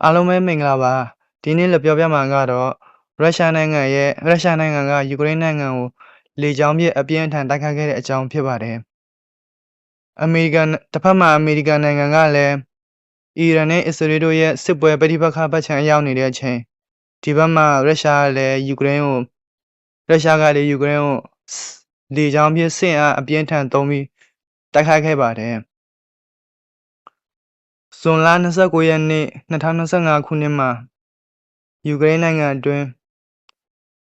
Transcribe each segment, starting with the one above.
အားလုံးပဲမင်္ဂလာပါဒီနေ့လက်ပြောပြမှာကတော့ရုရှားနိုင်ငံရဲ့ရုရှားနိုင်ငံကယူကရိန်းနိုင်ငံကိုလေကြောင်းပြစ်အပြင်းအထန်တိုက်ခိုက်ခဲ့တဲ့အကြောင်းဖြစ်ပါတယ်အမေရိကန်တစ်ဖက်မှာအမေရိကန်နိုင်ငံကလည်းအီရန်နဲ့အစ္စရေးတို့ရဲ့စစ်ပွဲပဋိပက္ခပတ်ချံရောက်နေတဲ့အချိန်ဒီဘက်မှာရုရှားကလည်းယူကရိန်းကိုရုရှားကလည်းယူကရိန်းကိုလေကြောင်းပြစ်ဆင့်အားအပြင်းထန်သုံးပြီးတိုက်ခိုက်ခဲ့ပါတယ် ဇွန်လ29ရက်နေ့2025ခုနှစ်မှာယူကရိန်းနိုင်ငံအတွင်း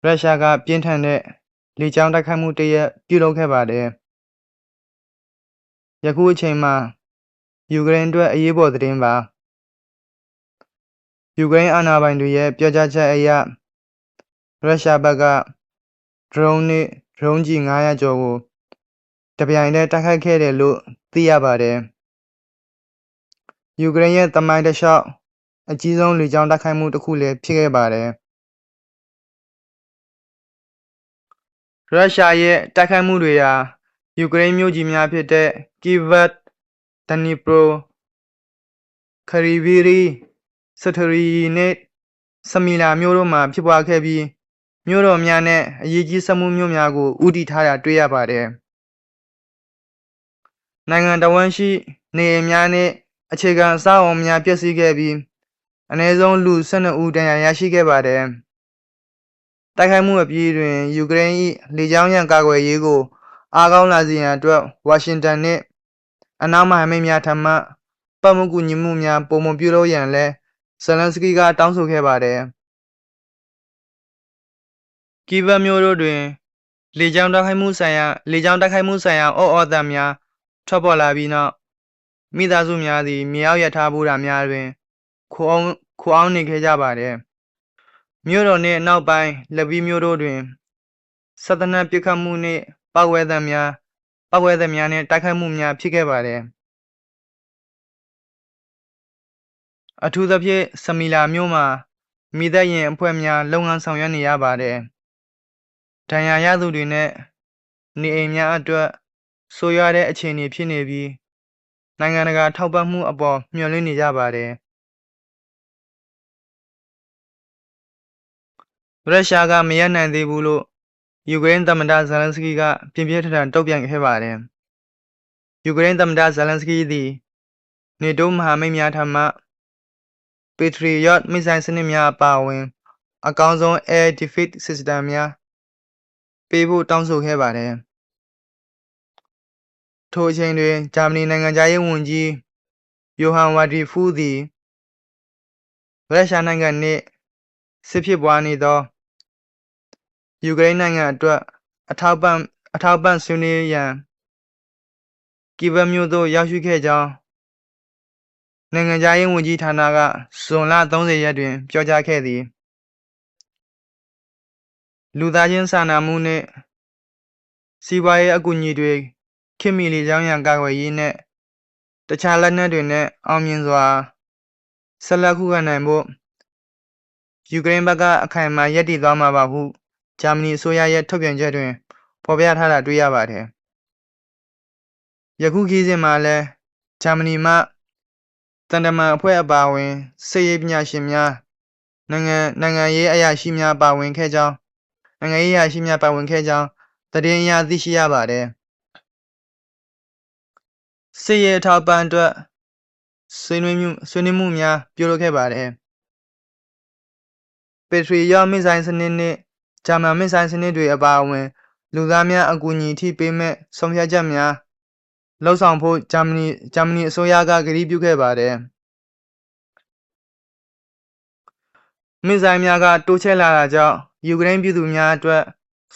ရုရှားကပြင်းထန်တဲ့လေကြောင်းတိုက်ခိုက်မှုတစ်ရပ်ပြုလုပ်ခဲ့ပါတယ်။ယခုအချိန်မှာယူကရိန်းအတွက်အရေးပေါ်သတင်းပါ။ယူကရိန်းအာဏာပိုင်တွေရဲ့ပြောကြားချက်အရရုရှားဘက်က drone နဲ့ drone ကြီး900ကျော်ကိုတပြိုင်တည်းတိုက်ခိုက်ခဲ့တယ်လို့သိရပါတယ်။ ယူကရိန်းရဲ့သမိုင်းတစ်လျှောက်အကြီးဆုံးလေကြောင်းတိုက်ခိုက်မှုတစ်ခုလည်းဖြစ်ခဲ့ပါတယ်။ရုရှားရဲ့တိုက်ခိုက်မှုတွေဟာယူကရိန်းမြို့ကြီးများဖြစ်တဲ့ Kyiv, Dnipro, Kryvyi Rih, Sytovy နဲ့ Samara မြို့တို့မှာဖြစ်ပွားခဲ့ပြီးမြို့တော်များနဲ့အရေးကြီးစက်မှုမြို့များကိုဦးတည်ထားတာတွေ့ရပါတယ်။နိုင်ငံတော်ဝန်ရှိနေအိမ်များနဲ့ အခြေခံအဆောက်အအုံများပျက်စီးခဲ့ပြီးအနည်းဆုံးလူ12ဦးဒဏ်ရာရရှိခဲ့ပါတယ်။တိုက်ခိုက်မှုအပြီးတွင်ယူကရိန်း၏လေကြောင်းရန်ကာကွယ်ရေးကိုအားကောင်းလာစေရန်အတွက်ဝါရှင်တန်နှင့်အနောက်မဟာမိတ်များထံမှပတ်မှုကူညီမှုများပုံမပြုလုပ်ရန်လည်းဇလန်စကီကတောင်းဆိုခဲ့ပါတယ်။ကီဗတ်မျိုးတို့တွင်လေကြောင်းတိုက်ခိုက်မှုဆိုင်ရာလေကြောင်းတိုက်ခိုက်မှုဆိုင်ရာအော့အော်သံများထွက်ပေါ်လာပြီးနောက် မိသားစုများသည်မြေအောက်ရထားဘူးတာများတွင်ခိုအောင်ခိုအောင်နေခဲ့ကြပါသည်မြို့တော်နှင့်အနောက်ပိုင်းလက်ပြီးမြို့တို့တွင်စသနပစ်ခတ်မှုနှင့်ပောက်ဝဲသံများပောက်ဝဲသံများနှင့်တိုက်ခိုက်မှုများဖြစ်ခဲ့ပါသည်အထူးသဖြင့်စမီလာမြို့မှာမိသက်ရင်အဖွဲ့များလုပ်ငန်းဆောင်ရွက်နေရပါတယ်ဒဏ်ရာရသူတွေနဲ့နေအိမ်များအတွက်ဆိုးရွားတဲ့အခြေအနေဖြစ်နေပြီး နိုင်ငံတကာထောက်ပံ့မှုအပေါ် မျှော်လင့်နေကြပါတယ်။ရုရှားကမရပ်နိုင်သေးဘူးလို့ယူကရိန်းသမ္မတဇလန်စကီကပြင်းပြင်းထန်ထန်တုံ့ပြန်ခဲ့ပါတယ်။ယူကရိန်းသမ္မတဇလန်စကီသည်နေတိုးမဟာမိတ်များထံမှပက်ထရီယော့မစ်ဇိုင်းစနစ်များအပါအဝင် အကောင်းဆုံး Air Defeat System များပေးဖို့တောင်းဆိုခဲ့ပါတယ်။ ထိုအချိန်တွင် ဂျာမနီနိုင်ငံခြားရေးဝန်ကြီးယိုဟန်ဝါဒီဖူးသည်ရုရှားနိုင်ငံနှင့်စစ်ဖြစ်ပွားနေသောယူကရိန်းနိုင်ငံအတွက်အထောက်ပံ့အထောက်ပံ့ဆွေးနွေးရန်ကီဗတ်မြို့သို့ရောက်ရှိခဲ့ကြောင်းနိုင်ငံခြားရေးဝန်ကြီးဌာနကဇွန်လ30ရက်တွင် ပြောကြားခဲ့သည်လူသားချင်းစာနာမှုနှင့်စီးပွားရေးအကူအညီတွေ ခင်မီလေကြောင်းရန်ကာကွယ်ရေးနဲ့တခြားလက်နက်တွေနဲ့အောင်မြင်စွာဆက်လက်ခုခံနိုင်ဖို့ယူကရိန်းဘက်ကအခိုင်အမာရပ်တည်သွားမှာပါဟုဂျာမနီအစိုးရရဲ့ထုတ်ပြန်ချက်တွင်ဖော်ပြထားတာတွေ့ရပါတယ်။ယခုခီးစဉ်မှာလည်းဂျာမနီမှတန်တမန်အဖွဲ့အပါအဝင်စစ်ရေးပညာရှင်များနိုင်ငံနိုင်ငံရေးအရာရှိများပါဝင်ခဲ့ကြောင်းနိုင်ငံရေးအရာရှိများပါဝင်ခဲ့ကြောင်းသတင်းအရသိရှိရပါတယ်။ စစ်ရေးအထောက်ပံ့အတွက်ဆွေးနွေးမှုဆွေးနွေးမှုများပြုလုပ်ခဲ့ပါတယ်။ပက်ထရီယောမစ်ဇိုင်းစနစ်နှင့်ဂျာမန်မစ်ဇိုင်းစနစ်တွေအပါအဝင် လူသားများအကူအညီထိပေးမဲ့ဆုံးဖြတ်ချက်များလှုပ်ဆောင်ဖို့ဂျာမနီဂျာမနီအစိုးရကကတိပြုခဲ့ပါတယ်။မစ်ဇိုင်းများကတိုးချဲ့လာတာကြောင့်ယူကရိန်းပြည်သူများအတွက်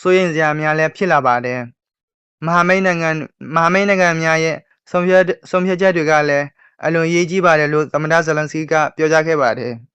စိုးရိမ်စရာများလည်းဖြစ်လာပါတယ်။မဟာမိတ်နိုင်ငံမဟာမိတ်နိုင်ငံများရဲ့ ဆုံးဖြတ်ဆုံးဖြတ်ချက်တွေကလည်းအလွန်ရေးကြီးပါတယ်လို့သမ္မတဇလန်စကီကပြောကြားခဲ့ပါတယ်။